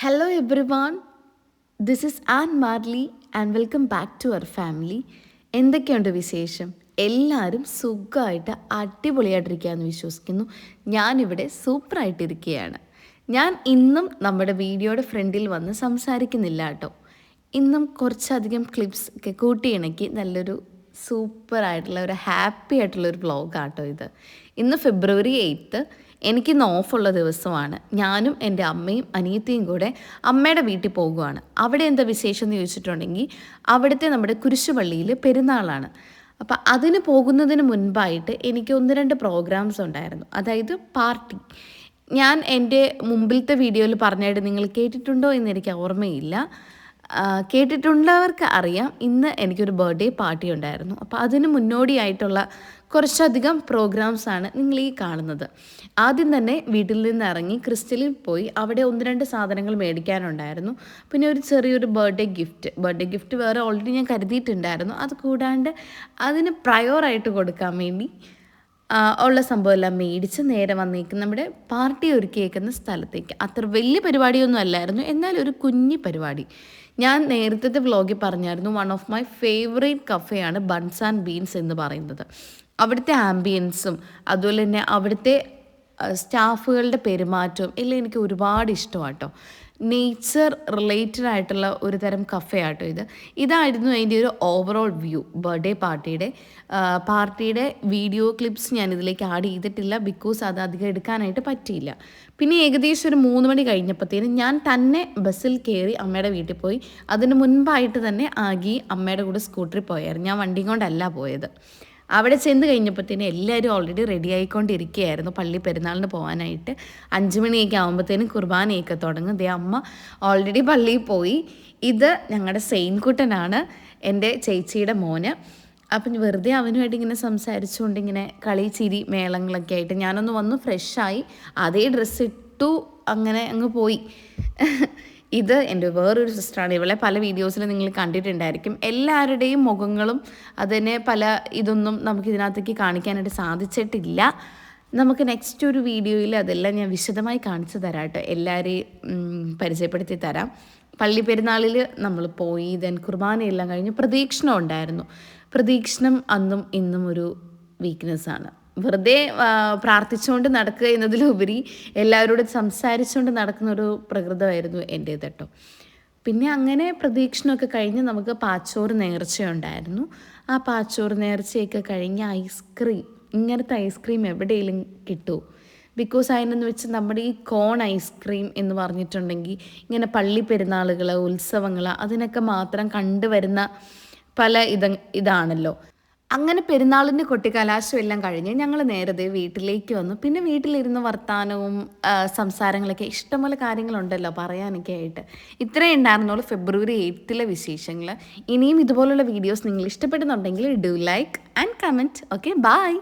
Hello everyone this is Ann Marley and welcome back to our family എന്തൊക്കെയുണ്ട് വിശേഷം? എല്ലാവരും സുഖമായിട്ട് അടിപൊളിയായിട്ടിരിക്കുകയെന്ന് വിശ്വസിക്കുന്നു. ഞാനിവിടെ സൂപ്പറായിട്ടിരിക്കുകയാണ്. ഞാൻ ഇന്നും നമ്മുടെ വീഡിയോയുടെ ഫ്രണ്ടിൽ വന്ന് സംസാരിക്കുന്നില്ല കേട്ടോ. ഇന്നും കുറച്ചധികം ക്ലിപ്സ് ഒക്കെ കൂട്ടിയിണക്കി നല്ലൊരു സൂപ്പർ ആയിട്ടുള്ള ഒരു ഹാപ്പി ആയിട്ടുള്ള ഒരു വ്ളോഗാട്ടോ ഇത്. ഇന്ന് ഫെബ്രുവരി എയ്ത്ത് എനിക്കിന്ന് ഓഫുള്ള ദിവസമാണ്. ഞാനും എന്റെ അമ്മയും അനിയത്തിയും കൂടെ അമ്മയുടെ വീട്ടിൽ പോകുവാണ്. അവിടെ എന്താ വിശേഷം എന്ന് ചോദിച്ചിട്ടുണ്ടെങ്കിൽ അവിടുത്തെ നമ്മുടെ കുരിശുപള്ളിയിൽ പെരുന്നാളാണ്. അപ്പം അതിന് പോകുന്നതിന് മുൻപായിട്ട് എനിക്ക് ഒന്ന് രണ്ട് പ്രോഗ്രാംസ് ഉണ്ടായിരുന്നു. അതായത് പാർട്ടി. ഞാൻ എന്റെ മുമ്പിലത്തെ വീഡിയോയിൽ പറഞ്ഞായിട്ട് നിങ്ങൾ കേട്ടിട്ടുണ്ടോ എന്ന് എനിക്ക് ഓർമ്മയില്ല. കേട്ടിട്ടുള്ളവർക്ക് അറിയാം. ഇന്ന് എനിക്കൊരു ബർത്ത്ഡേ പാർട്ടി ഉണ്ടായിരുന്നു. അപ്പോൾ അതിന് മുന്നോടിയായിട്ടുള്ള കുറച്ചധികം പ്രോഗ്രാംസ് ആണ് നിങ്ങൾ ഈ കാണുന്നത്. ആദ്യം തന്നെ വീട്ടിൽ നിന്ന് ഇറങ്ങി ക്രിസ്റ്റലിൽ പോയി അവിടെ ഒന്ന് രണ്ട് സാധനങ്ങൾ മേടിക്കാനുണ്ടായിരുന്നു. പിന്നെ ഒരു ചെറിയൊരു ബർത്ത്ഡേ ഗിഫ്റ്റ്. ബർത്ത്ഡേ ഗിഫ്റ്റ് വേറെ ഓൾറെഡി ഞാൻ കരുതിയിട്ടുണ്ടായിരുന്നു. അത് കൂടാണ്ട് അതിന് പ്രയോറായിട്ട് കൊടുക്കാൻ വേണ്ടി ഉള്ള സംഭവമെല്ലാം മേടിച്ച് നേരെ വന്നേക്കും നമ്മുടെ പാർട്ടി ഒരുക്കിയേക്കുന്ന സ്ഥലത്തേക്ക്. അത്ര വലിയ പരിപാടിയൊന്നും അല്ലായിരുന്നു. എന്നാൽ ഒരു കുഞ്ഞി പരിപാടി. ഞാൻ നേരത്തെ വ്ളോഗിൽ പറഞ്ഞായിരുന്നു വൺ ഓഫ് മൈ ഫേവറേറ്റ് കഫേയാണ് ബൺസ് ആൻഡ് ബീൻസ് എന്ന് പറയുന്നത്. അവിടുത്തെ ആംബിയൻസും അതുപോലെ തന്നെ അവിടുത്തെ സ്റ്റാഫുകളുടെ പെരുമാറ്റവും എല്ലാം എനിക്ക് ഒരുപാട് ഇഷ്ടമാട്ടോ. നേച്ചർ റിലേറ്റഡ് ആയിട്ടുള്ള ഒരു തരം കഫേ ആട്ടോ ഇത്. ഇതായിരുന്നു അതിന്റെ ഒരു ഓവറോൾ വ്യൂ ബർത്ത്ഡേ പാർട്ടിയുടെ പാർട്ടിയുടെ വീഡിയോ ക്ലിപ്സ് ഞാൻ ഇതിലേക്ക് ആഡ് ചെയ്തിട്ടില്ല ബിക്കോസ് അത് അധികം എടുക്കാനായിട്ട് പറ്റിയില്ല. പിന്നെ ഏകദേശം ഒരു മൂന്ന് മണി കഴിഞ്ഞപ്പോഴത്തേനും ഞാൻ തന്നെ ബസ്സിൽ കയറി അമ്മയുടെ വീട്ടിൽ പോയി. അതിന് മുൻപായിട്ട് തന്നെ ആകി അമ്മയുടെ കൂടെ സ്കൂട്ടറിൽ പോയായിരുന്നു. ഞാൻ വണ്ടിയും കൊണ്ടല്ല പോയത്. അവിടെ ചെന്ന് കഴിഞ്ഞപ്പോഴത്തേനും എല്ലാവരും ഓൾറെഡി റെഡി ആയിക്കൊണ്ടിരിക്കുകയായിരുന്നു പള്ളി പെരുന്നാളിന് പോകാനായിട്ട്. അഞ്ച് മണിയൊക്കെ ആകുമ്പോഴത്തേനും കുർബാനയൊക്കെ തുടങ്ങും. ദേ അമ്മ ഓൾറെഡി പള്ളിയിൽ പോയി. ഇത് ഞങ്ങളുടെ സെയിൻകുട്ടനാണ് എന്റെ ചേച്ചിയുടെ മോന്. അപ്പം വെറുതെ അവനുമായിട്ട് ഇങ്ങനെ സംസാരിച്ചുകൊണ്ട് ഇങ്ങനെ കളി ചിരി മേളങ്ങളൊക്കെ ആയിട്ട് ഞാനൊന്ന് വന്ന് ഫ്രഷായി അതേ ഡ്രസ്സ് ഇട്ടു അങ്ങനെ അങ്ങ് പോയി. ഇത് എന്റെ വേറൊരു സിസ്റ്ററാണ് ഇവളെ പല വീഡിയോസിൽ നിങ്ങൾ കണ്ടിട്ടുണ്ടായിരിക്കും. എല്ലാവരുടെയും മുഖങ്ങളും അതിനെ പല ഇതൊന്നും നമുക്ക് ഇതിനകത്തേക്ക് കാണിക്കാനായിട്ട് സാധിച്ചിട്ടില്ല. നമുക്ക് നെക്സ്റ്റ് ഒരു വീഡിയോയിൽ അതെല്ലാം ഞാൻ വിശദമായി കാണിച്ചു തരാം കേട്ടോ എല്ലാവരെയും പരിചയപ്പെടുത്തി തരാം. പള്ളി പെരുന്നാളിൽ നമ്മൾ പോയി ദെൻ കുർബാനയെല്ലാം കഴിഞ്ഞ് പ്രദീക്ഷണം ഉണ്ടായിരുന്നു. പ്രദീക്ഷണം അന്നും ഇന്നും ഒരു വീക്ക്നെസ്സാണ് വെറുതെ പ്രാർത്ഥിച്ചുകൊണ്ട് നടക്കുക എന്നതിലുപരി എല്ലാവരോടും സംസാരിച്ചുകൊണ്ട് നടക്കുന്ന ഒരു പ്രകൃതമായിരുന്നു എന്റേത് കേട്ടോ പിന്നെ അങ്ങനെ പ്രതീക്ഷണമൊക്കെ കഴിഞ്ഞ് നമുക്ക് പാച്ചോറ് നേർച്ചയുണ്ടായിരുന്നു. ആ പാച്ചോറ് നേർച്ചയൊക്കെ കഴിഞ്ഞ് ഐസ്ക്രീം ഇങ്ങനത്തെ ഐസ്ക്രീം എവിടെയെങ്കിലും കിട്ടുമോ ബിക്കോസ് അതിനെന്ന് വെച്ച് നമ്മുടെ ഈ കോൺ ഐസ്ക്രീം എന്ന് പറഞ്ഞിട്ടുണ്ടെങ്കിൽ ഇങ്ങനെ പള്ളി പെരുന്നാളുകൾ ഉത്സവങ്ങൾ അതിനൊക്കെ മാത്രം കണ്ടുവരുന്ന പല ഇത ഇതാണല്ലോ. അങ്ങനെ പെരുന്നാളിന്റെ കൊട്ടിക്കലാശം എല്ലാം കഴിഞ്ഞ് ഞങ്ങൾ നേരത്തെ വീട്ടിലേക്ക് വന്നു. പിന്നെ വീട്ടിലിരുന്ന് വർത്താനവും സംസാരങ്ങളൊക്കെ ഇഷ്ടംപോലെ കാര്യങ്ങളുണ്ടല്ലോ പറയാനൊക്കെ ആയിട്ട്. ഇത്രയും ഉണ്ടായിരുന്നുള്ളൂ ഫെബ്രുവരി എയ്ത്തിലെ വിശേഷങ്ങൾ ഇനിയും ഇതുപോലുള്ള വീഡിയോസ് നിങ്ങൾ ഇഷ്ടപ്പെടുന്നുണ്ടെങ്കിൽ do like and comment. Okay bye.